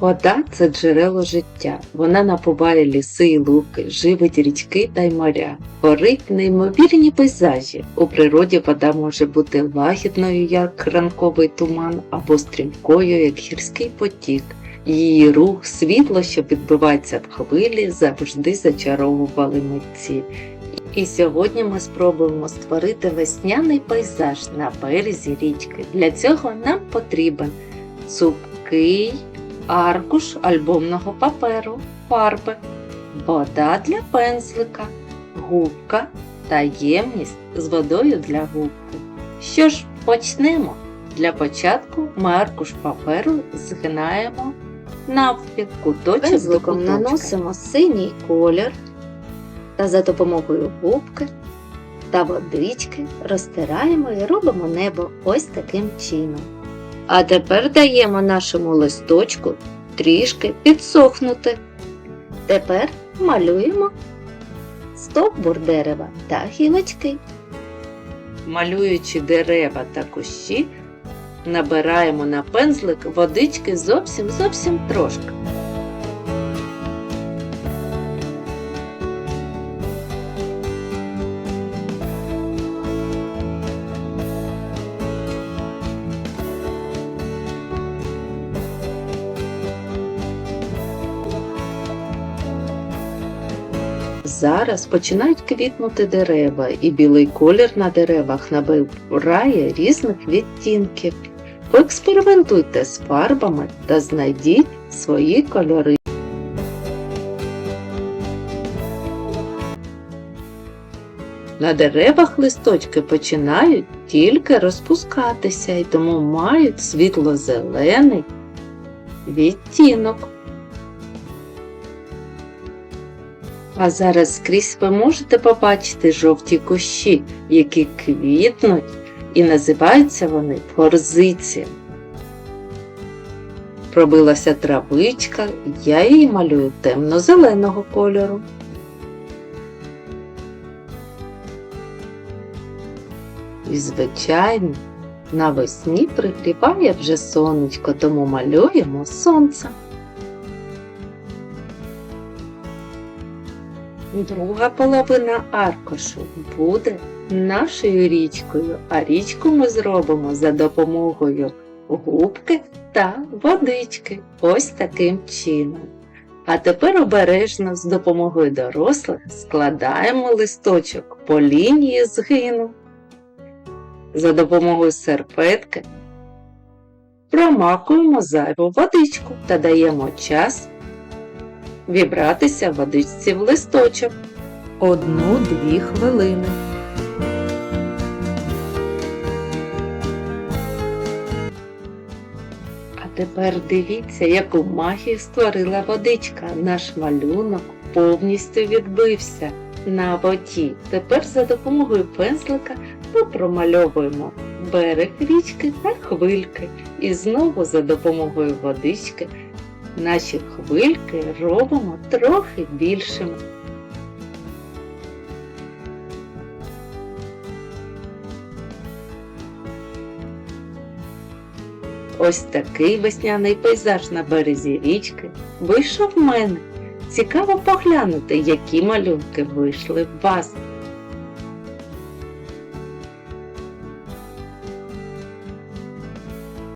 Вода це джерело життя. Вона напуває ліси і луки, живить річки та й моря, творить неймовірні пейзажі. У природі вода може бути лагідною, як ранковий туман, або стрімкою, як гірський потік. Її рух, світло, що відбивається в хвилі, завжди зачаровували митці. І сьогодні ми спробуємо створити весняний пейзаж на березі річки. Для цього нам потрібен цупкий аркуш альбомного паперу, фарби, вода для пензлика, губка та ємність з водою для губки. Що ж, почнемо. Для початку ми аркуш паперу згинаємо навпіл куточок до Пензликом куточка. наносимо синій колір та за допомогою губки та водички розтираємо і робимо небо ось таким чином. А тепер даємо нашому листочку трішки підсохнути. Тепер малюємо стовбур дерева та гілочки. Малюючи дерева та кущі, набираємо на пензлик водички зовсім зовсім трошки. Зараз починають квітнути дерева, і білий колір на деревах набирає різних відтінків. Поекспериментуйте з фарбами та знайдіть свої кольори. На деревах листочки починають тільки розпускатися і тому мають світло-зелений відтінок. А зараз скрізь ви можете побачити жовті кущі, які квітнуть, і називаються вони форзиці. Пробилася травичка, я її малюю темно-зеленого кольору. І, звичайно, навесні пригріває вже сонечко, тому малюємо сонце. Друга половина аркушу буде нашою річкою, а річку ми зробимо за допомогою губки та водички. Ось таким чином. А тепер обережно з допомогою дорослих складаємо листочок по лінії згину. За допомогою серпетки промакуємо зайву водичку та даємо час вібратися водичці в листочок. Одну-дві хвилини. А тепер дивіться, яку магію створила водичка. Наш малюнок повністю відбився на воді. Тепер за допомогою пензлика ми промальовуємо берег річки та хвильки. І знову за допомогою водички наші хвильки робимо трохи більшими. Ось такий весняний пейзаж на березі річки вийшов в мене. Цікаво поглянути, які малюнки вийшли в вас.